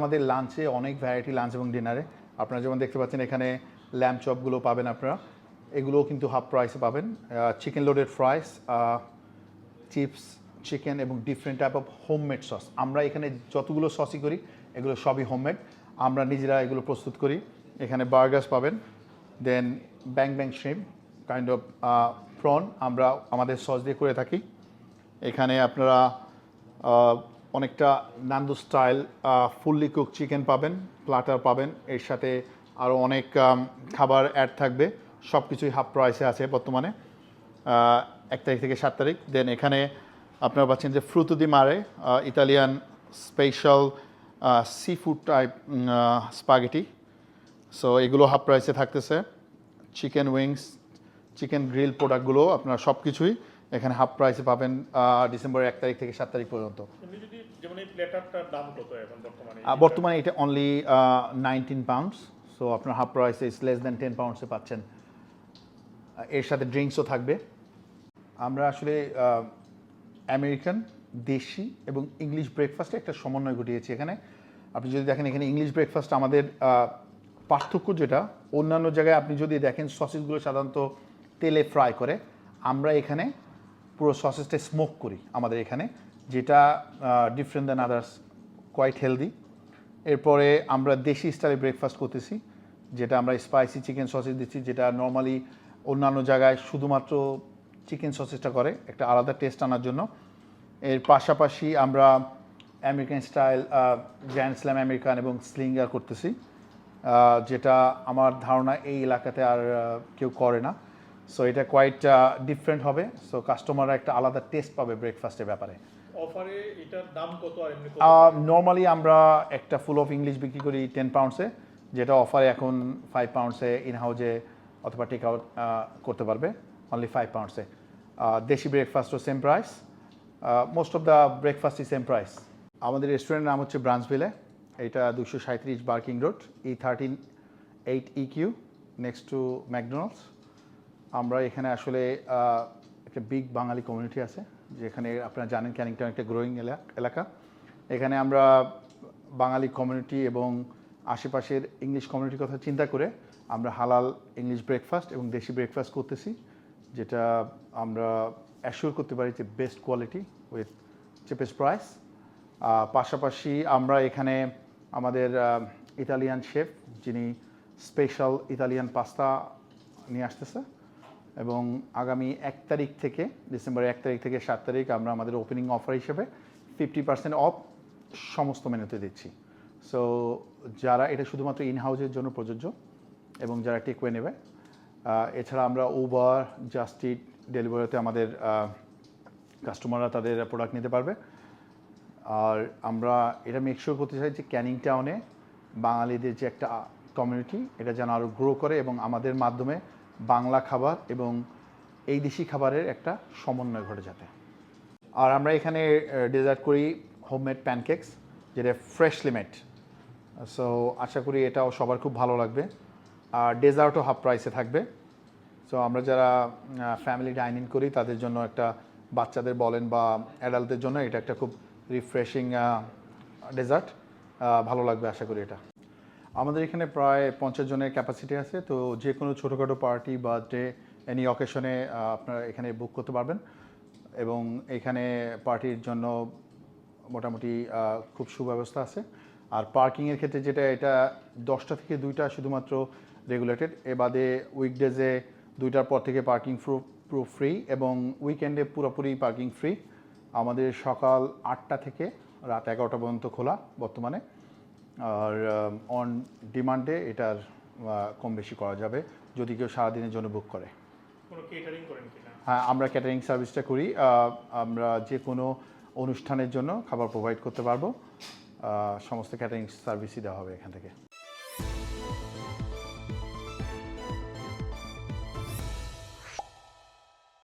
আমাদের লাঞ্চে অনেক ভ্যারাইটি লাঞ্চ এবং ডিনারে আপনারা যেমন দেখতে পাচ্ছেন, এখানে ল্যাম্প চপগুলো পাবেন আপনারা। এগুলোও কিন্তু হাফ প্রাইসে পাবেন। Chicken loaded fries chips chicken এবং different type of homemade sauce আমরা এখানে যতগুলো সসই করি, এগুলো সবই হোমমেড আমরা নিজেরা এগুলো প্রস্তুত করি। এখানে বার্গার্স পাবেন then bang bang shrimp kind of prawn আমরা আমাদের সস দিয়ে করে থাকি। এখানে আপনারা অনেকটা Nando's style fully cook chicken পাবেন প্লাটার পাবেন। এর সাথে আরও অনেক খাবার অ্যাড থাকবে। সব কিছুই হাফ প্রাইসে আছে বর্তমানে এক তারিখ থেকে সাত তারিখ। দেন এখানে আপনারা পাচ্ছেন যে frutti di mare Italian special sea food type spaghetti so এগুলো হাফ প্রাইসে থাকতেছে। চিকেন উইংস চিকেন গ্রিল প্রোডাক্টগুলো আপনারা সব কিছুই এখানে হাফ প্রাইসে পাবেন ডিসেম্বরের এক তারিখ থেকে সাত তারিখ পর্যন্ত। বর্তমানে? এটা অনলি নাইনটিন পাউন্ডস সো আপনার half price is less than ten পাউন্ডসে পাচ্ছেন। এর সাথে ড্রিঙ্কসও থাকবে। আমরা আসলে আমেরিকান দেশি এবং ইংলিশ ব্রেকফাস্টে একটা সমন্বয় ঘটিয়েছি এখানে। আপনি যদি দেখেন এখানে ইংলিশ ব্রেকফাস্ট আমাদের পার্থক্য যেটা, অন্যান্য জায়গায় আপনি যদি দেখেন সসেসগুলো সাধারণত তেলে ফ্রাই করে, আমরা এখানে পুরো সসেসটা স্মোক করি আমাদের এখানে। যেটা different than others quite healthy এরপরে আমরা দেশি স্টাইলে ব্রেকফাস্ট করতেছি, যেটা আমরা স্পাইসি চিকেন সসেস দিচ্ছি, যেটা নর্মালি অন্যান্য জায়গায় শুধুমাত্র চিকেন সসেসটা করে, একটা আলাদা টেস্ট আনার জন্য। এর পাশাপাশি আমরা American style grand slam American এবং স্লিঙ্গার করতেছি যেটা আমার ধারণা এই এলাকাতে আর কেউ করে না। সো এটা কোয়াইট ডিফারেন্ট হবে। সো কাস্টমাররা একটা আলাদা টেস্ট পাবে ব্রেকফাস্টের ব্যাপারে। অফারে এটার দাম কত আর এমনি নর্মালি আমরা একটা ফুল অফ ইংলিশ বিক্রি করি টেন পাউন্ডসে যেটা অফারে এখন ফাইভ পাউন্ডসে ইন হাউজে অথবা টেক আউট করতে পারবে। অনলি ফাইভ পাউন্ডসে দেশি ব্রেকফাস্টও same price most of the breakfast is same price আমাদের রেস্টুরেন্টের নাম হচ্ছে ব্রাঞ্চভিলে এটা দুশো সাঁত্রিশ Barking road E thirteen eight E Q next to McDonald's আমরা এখানে আসলে একটা বিগ বাঙালি কমিউনিটি আছে, যেখানে আপনারা জানেন ক্যানিংটন একটা গ্রোয়িং এলাকা। এখানে আমরা বাঙালি কমিউনিটি এবং আশেপাশের ইংলিশ কমিউনিটির কথা চিন্তা করে আমরা হালাল ইংলিশ ব্রেকফাস্ট এবং দেশি ব্রেকফাস্ট করতেছি, যেটা আমরা অ্যাসিওর করতে পারি যে best quality with cheapest price পাশাপাশি আমরা এখানে আমাদের ইতালিয়ান শেফ যিনি স্পেশাল ইতালিয়ান পাস্তা নিয়ে আসতেছে এবং আগামী এক তারিখ থেকে, ডিসেম্বরের এক তারিখ থেকে সাত তারিখ আমরা আমাদের ওপেনিং অফার হিসেবে ফিফটি পার্সেন্ট অফ সমস্ত মেনুতে দিচ্ছি। সো যারা, এটা শুধুমাত্র ইন হাউসের জন্য প্রযোজ্য এবং যারা টেকওয়ে নেবে এছাড়া আমরা উবার জাস্টিট ডেলিভারিতে আমাদের কাস্টমাররা তাদের প্রোডাক্ট নিতে পারবে। আর আমরা এটা মেকশোর করতে চাই যে ক্যানিং টাউনে বাঙালিদের যে একটা কমিউনিটি এটা যেন আরও গ্রো করে এবং আমাদের মাধ্যমে বাংলা খাবার এবং এই দেশি খাবারের একটা সমন্বয় ঘটে যাতে। আর আমরা এখানে ডেজার্ট করি হোমমেড প্যানকেকস যেটা ফ্রেশলি মেড সো আশা করি এটাও সবার খুব ভালো লাগবে। আর ডেজার্টও হাফ প্রাইসে থাকবে। সো আমরা যারা ফ্যামিলি ডাইনিং করি, তাদের জন্য একটা, বাচ্চাদের বলেন বা অ্যাডাল্টদের জন্য এটা একটা খুব রিফ্রেশিং ডেজার্ট ভালো লাগবে আশা করি এটা। আমাদের এখানে প্রায় পঞ্চাশ জনের ক্যাপাসিটি আছে, তো যে কোনো ছোটোখাটো পার্টি বার্থডে এনি অকেশনে আপনারা এখানে বুক করতে পারবেন। এবং এখানে পার্টির জন্য মোটামুটি খুব সুব্যবস্থা আছে। আর পার্কিংয়ের ক্ষেত্রে যেটা, এটা দশটা থেকে দুইটা শুধুমাত্র রেগুলেটেড এ বাদে উইকডেজে দুইটার পর থেকে পার্কিং পুরো ফ্রি এবং উইকেন্ডে পুরোপুরি পার্কিং ফ্রি আমাদের সকাল আটটা থেকে রাত এগারোটা পর্যন্ত খোলা বর্তমানে। আর অন ডিমান্ডে এটার কম বেশি করা যাবে যদি কেউ সারাদিনের জন্য বুক করে। হ্যাঁ আমরা ক্যাটারিং সার্ভিসটা করি। আমরা যে কোনো অনুষ্ঠানের জন্য খাবার প্রোভাইড করতে পারব। সমস্ত ক্যাটারিং সার্ভিসই দেওয়া হবে এখান থেকে।